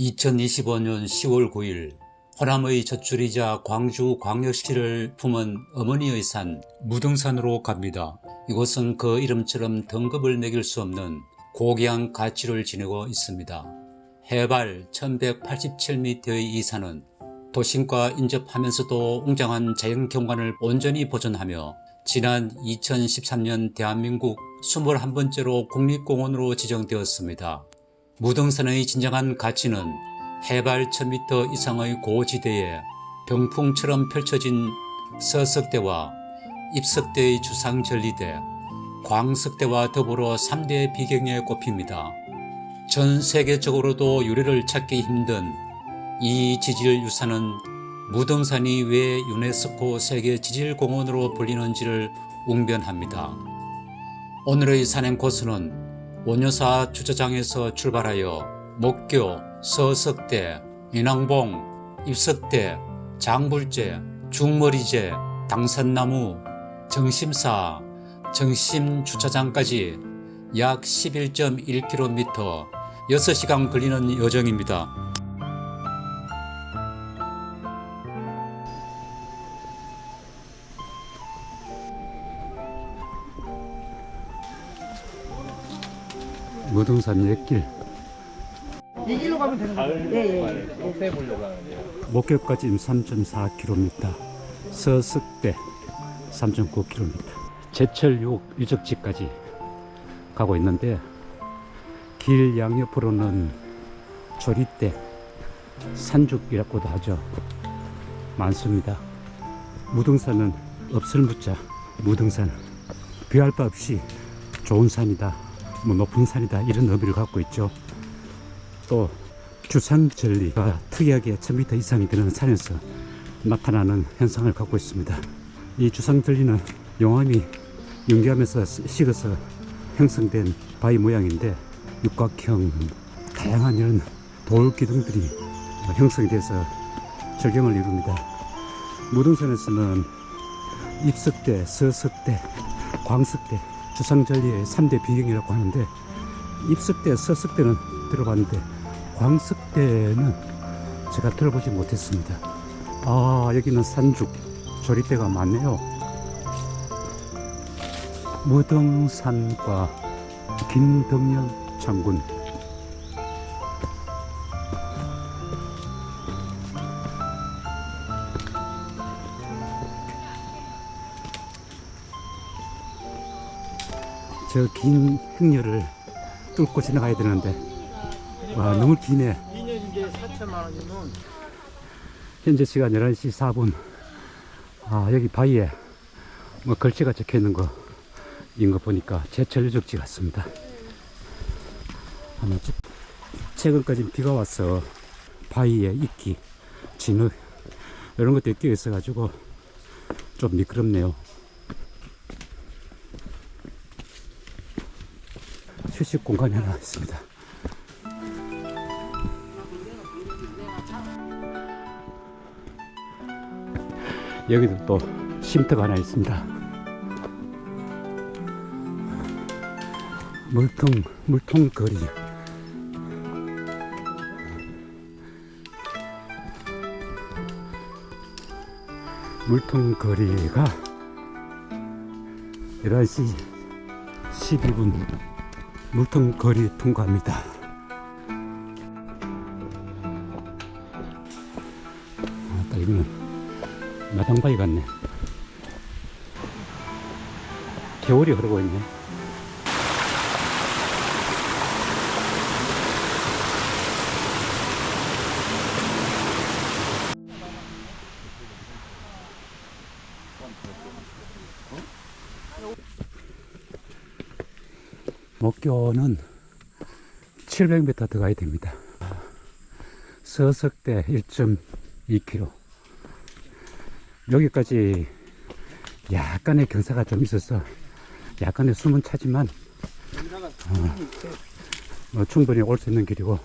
2025년 10월 9일 호남의 젖줄이자 광주 광역시를 품은 어머니의 산 무등산으로 갑니다. 이곳은 그 이름처럼 등급을 매길 수 없는 고귀한 가치를 지니고 있습니다. 해발 1187m의 이 산은 도심과 인접하면서도 웅장한 자연경관을 온전히 보존하며 지난 2013년 대한민국 21번째로 국립공원으로 지정되었습니다. 무등산의 진정한 가치는 해발 1000m 이상의 고지대에 병풍처럼 펼쳐진 서석대와 입석대의 주상전리대, 광석대와 더불어 3대 비경에 꼽힙니다. 전 세계적으로도 유래를 찾기 힘든 이 지질 유산은 무등산이 왜 유네스코 세계 지질공원으로 불리는지를 웅변합니다. 오늘의 산행 코스는 원효사 주차장에서 출발하여 목교, 서석대, 인왕봉, 입석대, 장불제, 중머리제, 당산나무, 정심사, 정심주차장까지 약 11.1km 6시간 걸리는 여정입니다. 무등산 옛길 이 길로 가면 되는 거예요. 예, 예. 목격까지 3.4km, 서석대 3.9km, 제철 유적지까지 가고 있는데 길 양옆으로는 조리대, 산죽이라고도 하죠. 많습니다. 무등산은 없을 무자, 무등산. 비할 바 없이 좋은 산이다, 뭐 높은 산이다 이런 의미를 갖고 있죠. 또 주상절리가 특이하게 1000m 이상이 되는 산에서 나타나는 현상을 갖고 있습니다. 이 주상절리는 용암이 융기하면서 식어서 형성된 바위 모양인데 육각형 다양한 이런 돌 기둥들이 형성이 돼서 절경을 이룹니다. 무등산에서는 입석대, 서석대, 광석대, 주상절리의 3대 비경이라고 하는데 입석대, 서석대는 들어봤는데 광석대는 제가 들어보지 못했습니다. 아, 여기는 산죽, 조리대가 많네요. 무등산과 김덕령 장군. 저 긴 행렬을 뚫고 지나가야 되는데, 와, 너무 기네. 2년 이제 4천만 원이면 현재 시간 11시 4분. 아, 여기 바위에 뭐 글씨가 적혀 있는 거, 인거 보니까 제철 유적지 같습니다. 아마 지- 최근까지 비가 와서 바위에 이끼, 진흙, 이런 것들이 끼어 있어 가지고 좀 미끄럽네요. 휴식 공간이 하나 있습니다. 여기도 또 쉼터가 하나 있습니다. 물통, 물통 거리. 물통 거리가 11시 12분 물통 거리 통과합니다. 아따, 이거는 마당바위 같네. 겨울이 흐르고 있네. 목교는 700m 더 가야 됩니다. 서석대 1.2km. 여기까지 약간의 경사가 좀 있어서 약간의 숨은 차지만 어, 어, 충분히 올 수 있는 길이고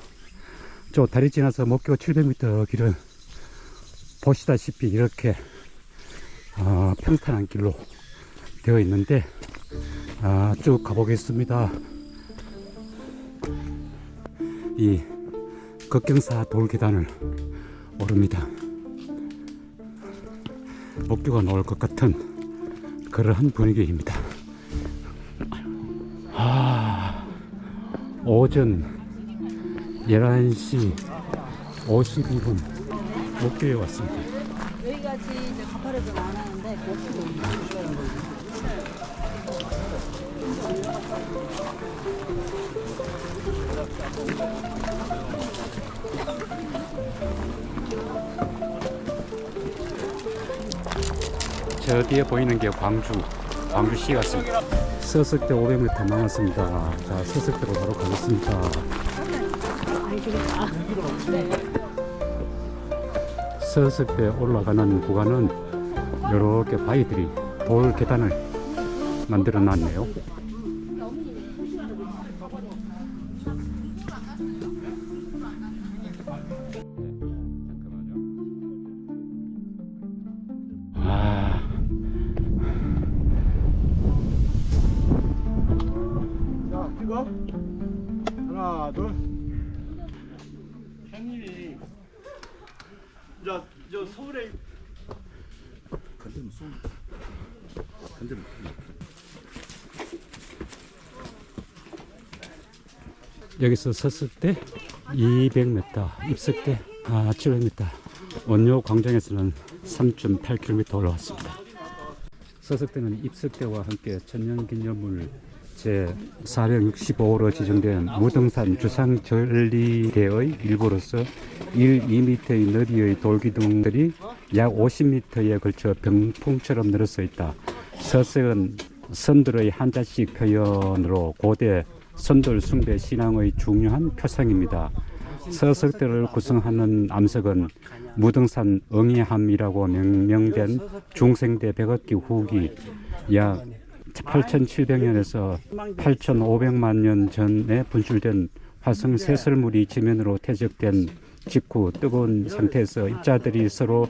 저 다리 지나서 목교 700m 길은 보시다시피 이렇게 어, 평탄한 길로 되어 있는데 아, 쭉 가보겠습니다. 이 급경사 돌계단을 오릅니다. 목표가 나올 것 같은 그러한 분위기입니다. 아, 오전 11시 52분 목표에 왔습니다. 여기까지 이제 가파르진 않았는데 고추도 저 뒤에 보이는 게 광주, 광주시 같습니다. 서석대 500m 남았습니다. 자, 서석대로 바로 가겠습니다. 서석대 올라가는 구간은 이렇게 바위들이 돌 계단을 만들어 놨네요. 저, 저 서울에 여기서 섰을 때 200m, 입석대 아, 700m, 원료 광장에서는 3.8km 올라왔습니다. 서석대는 입석대와 함께 천년기념물 제 465호로 지정된 무등산 주상 전리대의 일부로서 1, 2m의 너비의 돌기둥들이 약 50m에 걸쳐 병풍처럼 늘어서 있다. 서석은 선들의 한자식 표현으로 고대 선돌 숭배 신앙의 중요한 표상입니다. 서석대를 구성하는 암석은 무등산 응이함이라고 명명된 중생대 백악기 후기 약 8,700년에서 8,500만 년 전에 분출된 화성 쇠설물이 지면으로 퇴적된 직후 뜨거운 상태에서 입자들이 서로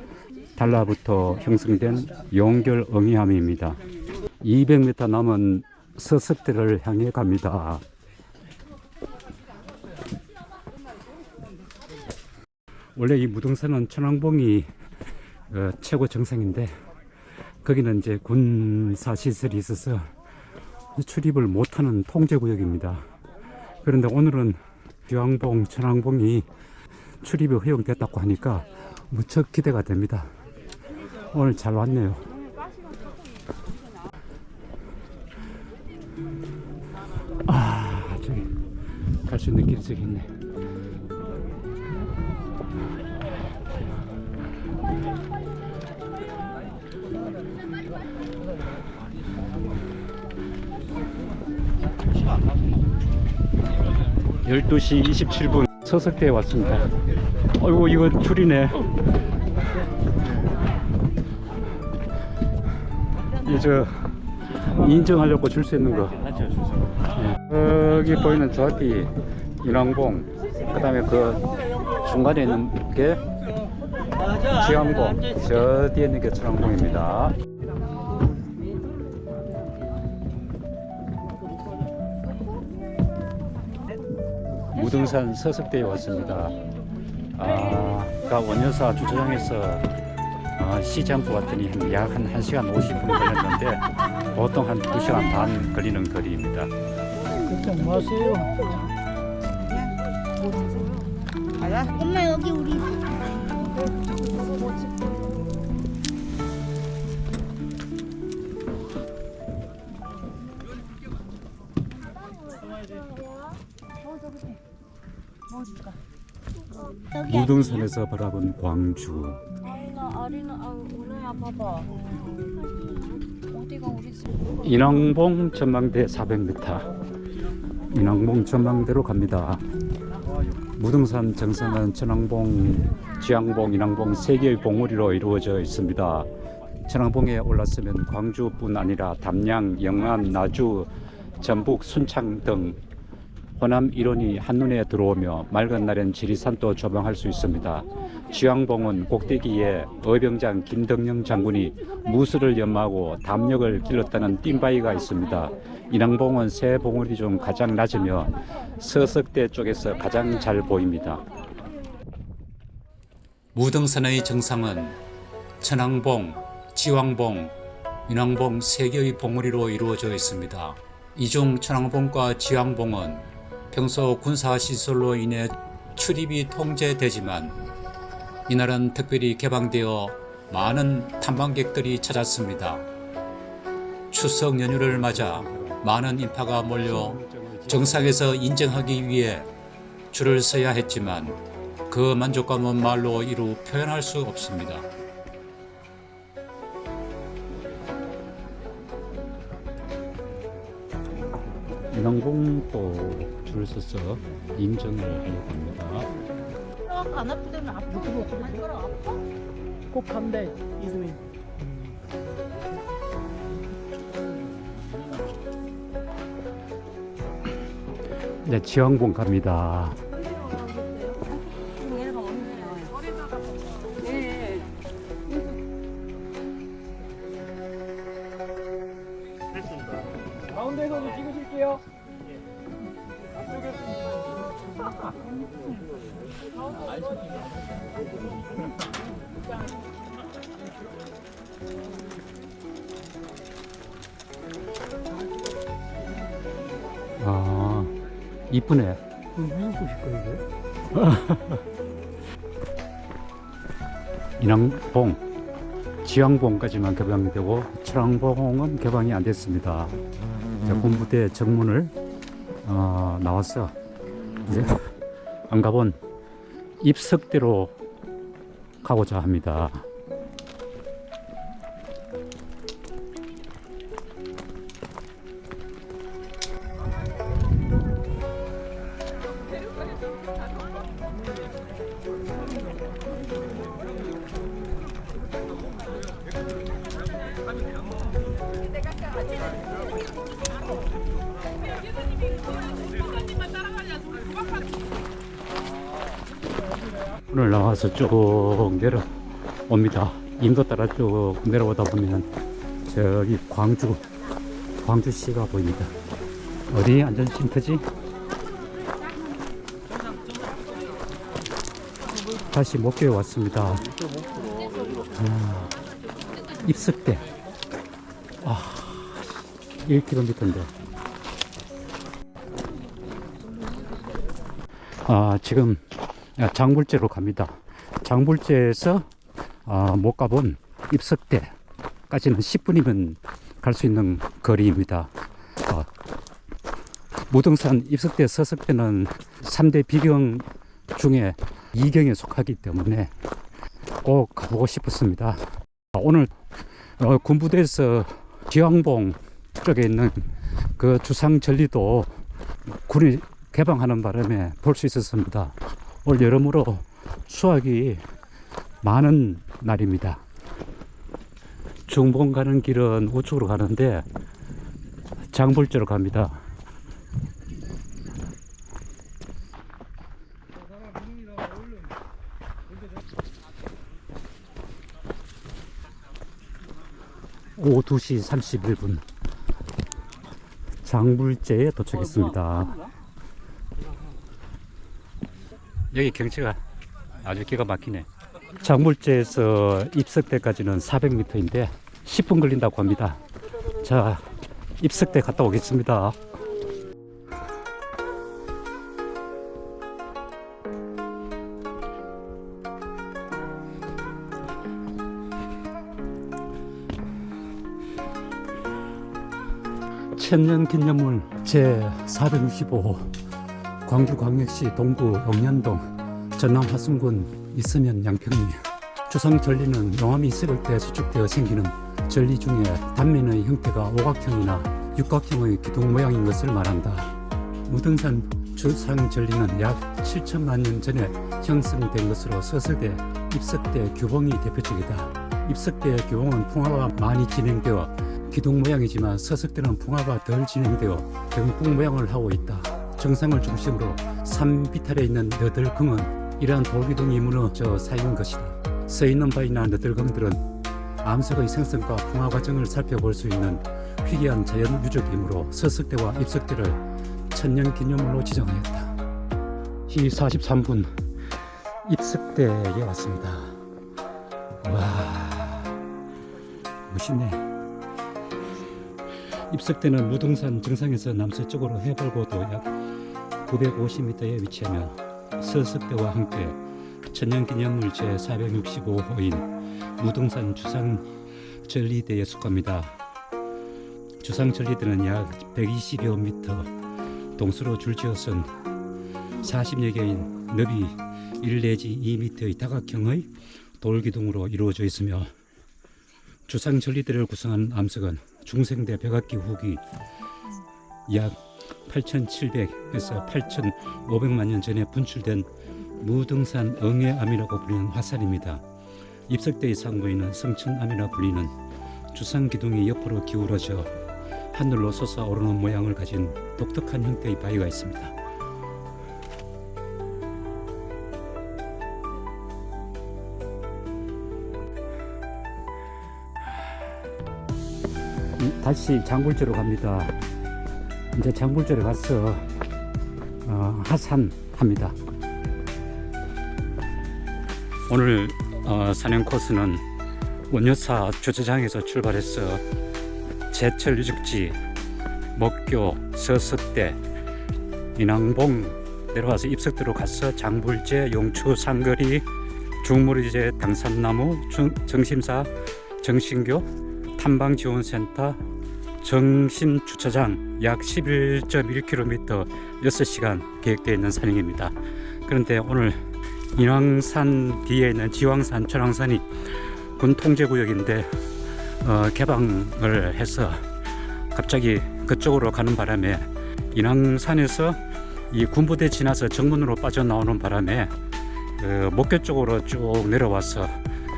달라붙어 형성된 용결 응이함입니다. 200m 남은 서석대를 향해 갑니다. 원래 이 무등산은 천왕봉이 어, 최고 정상인데 거기는 이제 군사 시설이 있어서 출입을 못하는 통제 구역입니다. 그런데 오늘은 주왕봉, 천왕봉이 출입이 허용됐다고 하니까 무척 기대가 됩니다. 오늘 잘 왔네요. 아, 저기 갈 수 있는 길이 저기 있네. 열두 시 27분 서석대에 왔습니다. 어이구 이거 줄이네. 이저 인정하려고 줄 수 있는 거. 예. 여기 보이는 저뒤 인왕봉, 그 다음에 그 중간에 있는 게 지왕봉, 저 뒤에 있는 게 천왕봉입니다. 무등산 서석대에 왔습니다. 아, 아까 원여사 주차장에서 아, 시장부 왔더니 약 한 1시간 50분 걸렸는데 보통 한 2시간 반 걸리는 거리입니다. 걱정 마세요. 엄마 여기 우리 무등산에서 바라본 광주. 아 인왕봉 전망대 400m. 인왕봉 전망대로 갑니다. 무등산 정상은 천왕봉, 지왕봉, 인왕봉 세 개의 봉우리로 이루어져 있습니다. 천왕봉에 올랐으면 광주뿐 아니라 담양, 영암, 나주, 전북, 순창 등 호남 일원이 한눈에 들어오며 맑은 날엔 지리산도 조망할 수 있습니다. 지왕봉은 꼭대기에 의병장 김덕령 장군이 무술을 연마하고 담력을 길렀다는 띵바위가 있습니다. 인왕봉은 세 봉우리 중 가장 낮으며 서석대 쪽에서 가장 잘 보입니다. 무등산의 정상은 천왕봉, 지왕봉, 윤왕봉 세 개의 봉우리로 이루어져 있습니다. 이중 천왕봉과 지왕봉은 평소 군사 시설로 인해 출입이 통제되지만 이날은 특별히 개방되어 많은 탐방객들이 찾았습니다. 추석 연휴를 맞아 많은 인파가 몰려 정상에서 인정하기 위해 줄을 서야 했지만 그 만족감은 말로 이루 표현할 수 없습니다. 인왕봉도 줄 서서 인정을 하려고 합니다. 안 아프다면 아프고? 꼭 간대 이도희. 이제 지왕봉 갑니다. 이쁘네. 무슨 꽃일 거예요? 인왕봉, 지왕봉까지만 개방이 되고 철왕봉은 개방이 안 됐습니다. 자, 군부대 정문을 어, 나왔어. 이제 안 가본 입석대로 가고자 합니다. 쭉 내려옵니다. 인도 따라 쭉 내려오다 보면 저기 광주, 광주시가 보입니다. 어디 안전쉼터지? 다시 목표에 왔습니다. 아, 입석대. 아, 1km인데. 아, 지금 장불제로 갑니다. 장불제에서 아, 못 가본 입석대까지는 10분이면 갈 수 있는 거리입니다. 아, 무등산 입석대 서석대는 3대 비경 중에 2경에 속하기 때문에 꼭 가보고 싶었습니다. 아, 오늘 어, 군부대에서 지왕봉 쪽에 있는 그 주상 전리도 군이 개방하는 바람에 볼 수 있었습니다. 올 여름으로 수확이 많은 날입니다. 중봉 가는 길은 우측으로 가는데 장불제로 갑니다. 오후 2시 31분 장불제에 도착했습니다. 여기 경치가 아주 기가 막히네. 장물제에서 입석대까지는 400m인데 10분 걸린다고 합니다. 자, 입석대 갔다 오겠습니다. 천년 기념물 제465 광주 광역시 동구 영년동 전남 화순군 있으면 양평리 주상 전리는 용암이 씹을 때 수축되어 생기는 전리 중에 단면의 형태가 오각형이나 육각형의 기둥 모양인 것을 말한다. 무등산 주상 전리는 약 7천만 년 전에 형성된 것으로 서설대 입석대 규봉이 대표적이다. 입석대 규봉은 풍화가 많이 진행되어 기둥 모양이지만 서석대는 풍화가 덜 진행되어 병풍 모양을 하고 있다. 정상을 중심으로 산 비탈에 있는 너덜궁은 이러한 돌기둥이 무너져 쌓인 것이다. 서 있는 바위나 너덜궁들은 암석의 생성과 풍화 과정을 살펴볼 수 있는 희귀한 자연 유적이므로 서석대와 입석대를 천년 기념물로 지정하였다. 이 43분 입석대에 왔습니다. 와, 멋있네. 입석대는 무등산 정상에서 남서쪽으로 해발고도 약 950m에 위치하며 서석대와 함께 천년기념물 제465호인 무등산 주상전리대에 속합니다. 주상전리대는 약 120여 미터 동수로 줄지어선 40여 개인 너비 1 내지 2m의 다각형의 돌기둥으로 이루어져 있으며 주상전리대를 구성한 암석은 중생대 백악기 후기 약 8,700에서 8,500만 년 전에 분출된 무등산 응애암이라고 불리는 화산입니다. 입석대의 상부에는 성천암이라 불리는 주상 기둥이 옆으로 기울어져 하늘로 솟아오르는 모양을 가진 독특한 형태의 바위가 있습니다. 음, 다시 장굴제로 갑니다. 이제 장굴제로 가서 어, 하산합니다. 오늘 어, 산행 코스는 원여사 주차장에서 출발해서 제철 유적지 목교 서석대 인왕봉 내려와서 입석대로 가서 장불제 용추 상거리 중무리제 당산나무 중- 정심사 정신교 탐방지원센터 정심주차장 약 11.1km 6시간 계획되어 있는 산행입니다. 그런데 오늘 인왕산 뒤에 있는 지왕산, 천왕산이 군 통제구역인데 어, 개방을 해서 갑자기 그쪽으로 가는 바람에 인왕산에서 이 군부대 지나서 정문으로 빠져나오는 바람에 그 목교 쪽으로 쭉 내려와서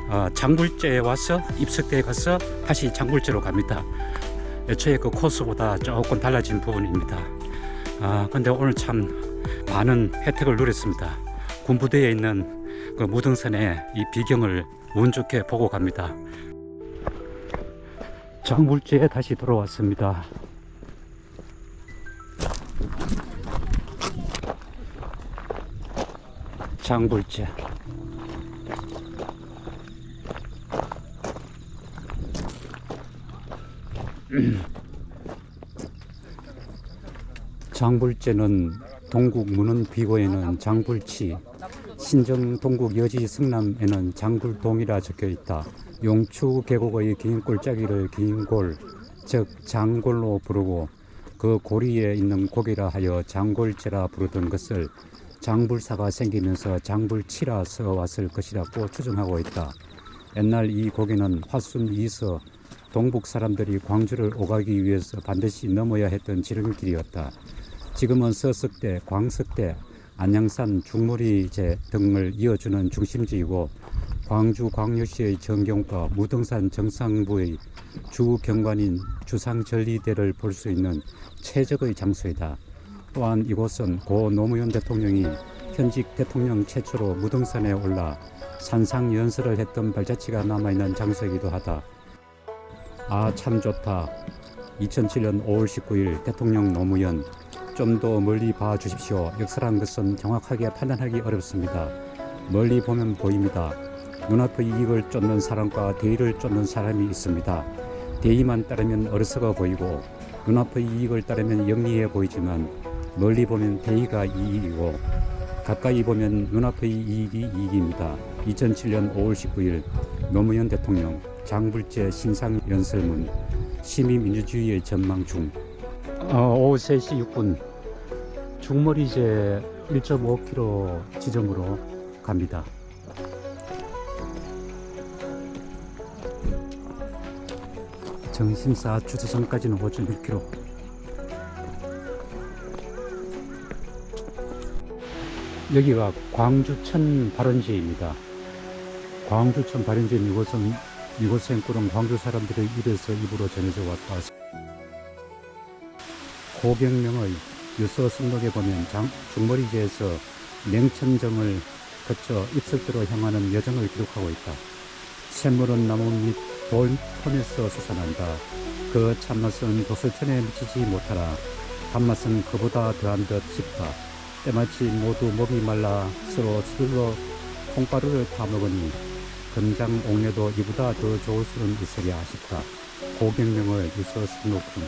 어, 장굴제에 와서 입석대에 가서 다시 장굴제로 갑니다. 애초에 그 코스보다 조금 달라진 부분입니다. 아, 근데 오늘 참 많은 혜택을 누렸습니다. 군부대에 있는 그 무등산의 이 비경을 운 좋게 보고 갑니다. 장굴제에 다시 돌아왔습니다. 장굴제. 장불제는 동국 문헌 비고에는 장불치, 신정 동국 여지 승남에는 장불동이라 적혀 있다. 용추 계곡의 긴 골짜기를 긴 골, 즉 장골로 부르고 그 고리에 있는 고기라 하여 장골제라 부르던 것을 장불사가 생기면서 장불치라 써왔을 것이라고 추정하고 있다. 옛날 이 고개는 화순 이서 동북 사람들이 광주를 오가기 위해서 반드시 넘어야 했던 지름길이었다. 지금은 서석대, 광석대, 안양산, 중무리제 등을 이어주는 중심지이고 광주 광주시의 정경과 무등산 정상부의 주 경관인 주상전리대를 볼 수 있는 최적의 장소이다. 또한 이곳은 고 노무현 대통령이 현직 대통령 최초로 무등산에 올라 산상 연설을 했던 발자취가 남아있는 장소이기도 하다. 아 참 좋다. 2007년 5월 19일 대통령 노무현 좀 더 멀리 봐 주십시오. 역사란 것은 정확하게 판단하기 어렵습니다. 멀리 보면 보입니다. 눈앞의 이익을 쫓는 사람과 대의를 쫓는 사람이 있습니다. 대의만 따르면 어리석어 보이고 눈앞의 이익을 따르면 영리해 보이지만 멀리 보면 대의가 이익이고 가까이 보면 눈앞의 이익이 이익입니다. 2007년 5월 19일 노무현 대통령 장불제 신상 연설문 시민민주주의의 전망 중 어, 오후 3시 6분 중머리제 1.5km 지점으로 갑니다. 정심사 주차장까지는 5.1km. 여기가 광주천 발원지입니다. 광주천 발원지 이곳은 이곳엔 꾸는 광주 사람들의 입에서 입으로 전해져 왔다. 고병명의 유서 승록에 보면 장, 중머리제에서 냉천정을 거쳐 입석대로 향하는 여정을 기록하고 있다. 샘물은 나무 및 돌톤에서 솟아난다. 그 참맛은 도설천에 미치지 못하나 단맛은 그보다 더한 듯 싶다. 때마치 모두 몸이 말라 서로 서둘러 콩가루를 타먹으니 금장 옥내도 이보다 더 좋을 수는 있으랴 싶다. 고경명을 유서 등록 중.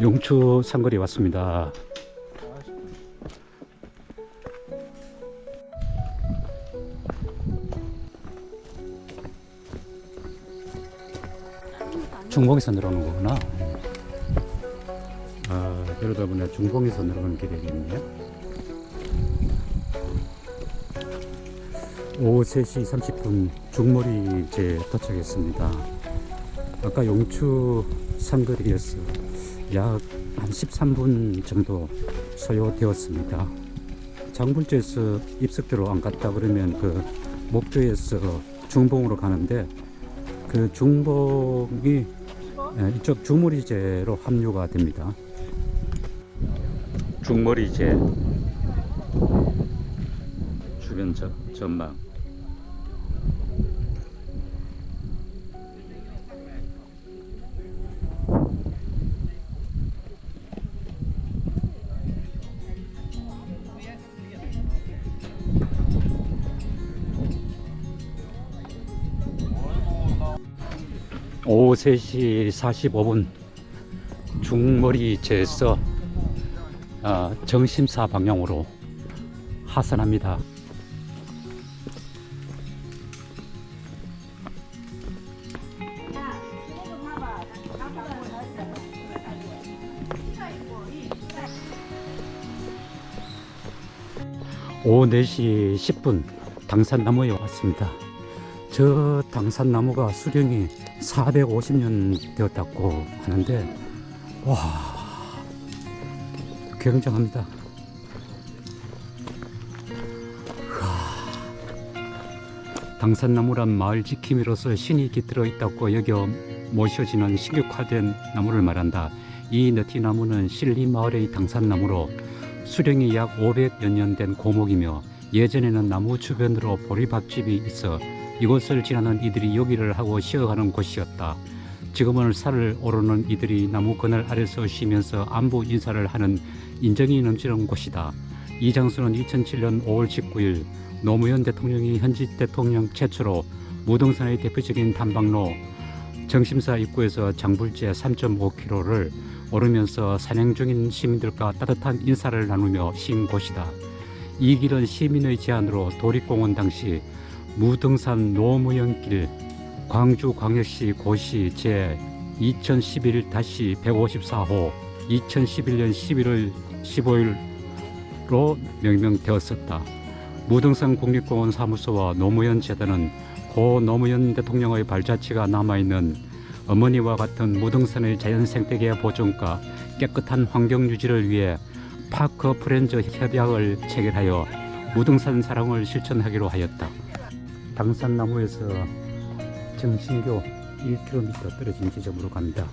용추 상거리 왔습니다. 중봉에서 내려오는 거구나. 아, 그러다 보니 중봉에서 내려오는 길이겠네요. 오후 3시 30분 중몰이 이제 도착했습니다. 아까 용추 상거리에서 약 한 13분 정도 소요되었습니다. 장불지에서 입석대로 안 갔다 그러면 그 목표에서 중봉으로 가는데 그 중봉이 예, 이쪽 중몰이제로 합류가 됩니다. 중몰이제 주변 저, 전망 오후 3시 45분 중머리제에서 어, 정심사 방향으로 하산합니다. 오후 4시 10분 당산나무에 왔습니다. 저 당산나무가 수령이 450년 되었다고 하는데 와 굉장합니다. 와, 당산나무란 마을 지킴이로서 신이 깃들어 있다고 여겨 모셔지는 신격화된 나무를 말한다. 이 너티나무는 신리 마을의 당산나무로 수령이 약 500여 년 된 고목이며 예전에는 나무 주변으로 보리밥집이 있어 이곳을 지나는 이들이 요기를 하고 쉬어가는 곳이었다. 지금은 산을 오르는 이들이 나무 그늘 아래서 쉬면서 안부 인사를 하는 인정이 넘치는 곳이다. 이 장소는 2007년 5월 19일 노무현 대통령이 현지 대통령 최초로 무등산의 대표적인 단방로 정심사 입구에서 장불제 3.5km를 오르면서 산행 중인 시민들과 따뜻한 인사를 나누며 쉰 곳이다. 이 길은 시민의 제안으로 도립공원 당시 무등산 노무현길 광주광역시 고시 제 2011-154호 2011년 11월 15일로 명명되었었다. 무등산 국립공원 사무소와 노무현 재단은 고 노무현 대통령의 발자취가 남아있는 어머니와 같은 무등산의 자연 생태계 보존과 깨끗한 환경 유지를 위해 파크 프렌즈 협약을 체결하여 무등산 사랑을 실천하기로 하였다. 당산나무에서 정신교 1km 떨어진 지점으로 갑니다.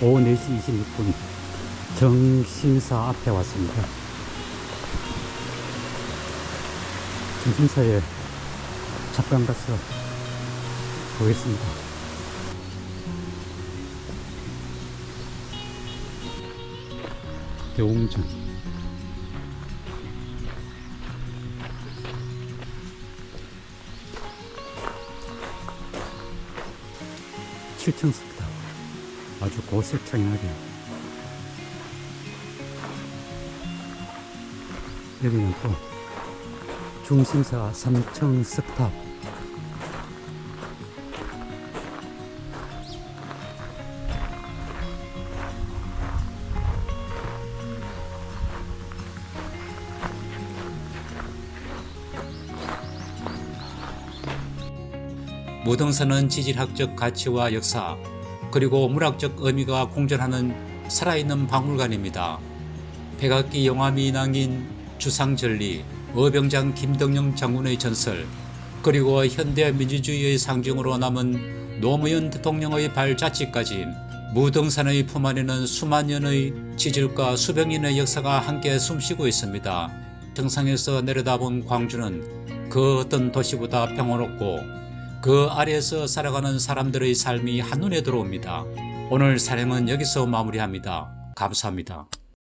오후 4시 26분 정신사 앞에 왔습니다. 정신사에 잠깐 가서 보겠습니다. 대웅전 7층 습니다. 아주 고색창하게 여기는 또 중심사 3층 습탑 무등산은 지질학적 가치와 역사 그리고 문학적 의미가 공존하는 살아있는 박물관입니다. 백악기 영화 미 낭인 주상절리, 어병장 김덕영 장군의 전설, 그리고 현대 민주주의의 상징으로 남은 노무현 대통령의 발자취까지 무등산의 품 안에는 수만 년의 지질과 수백 년의 역사가 함께 숨쉬고 있습니다. 정상에서 내려다본 광주는 그 어떤 도시보다 평화롭고 그 아래에서 살아가는 사람들의 삶이 한눈에 들어옵니다. 오늘 사령은 여기서 마무리합니다. 감사합니다.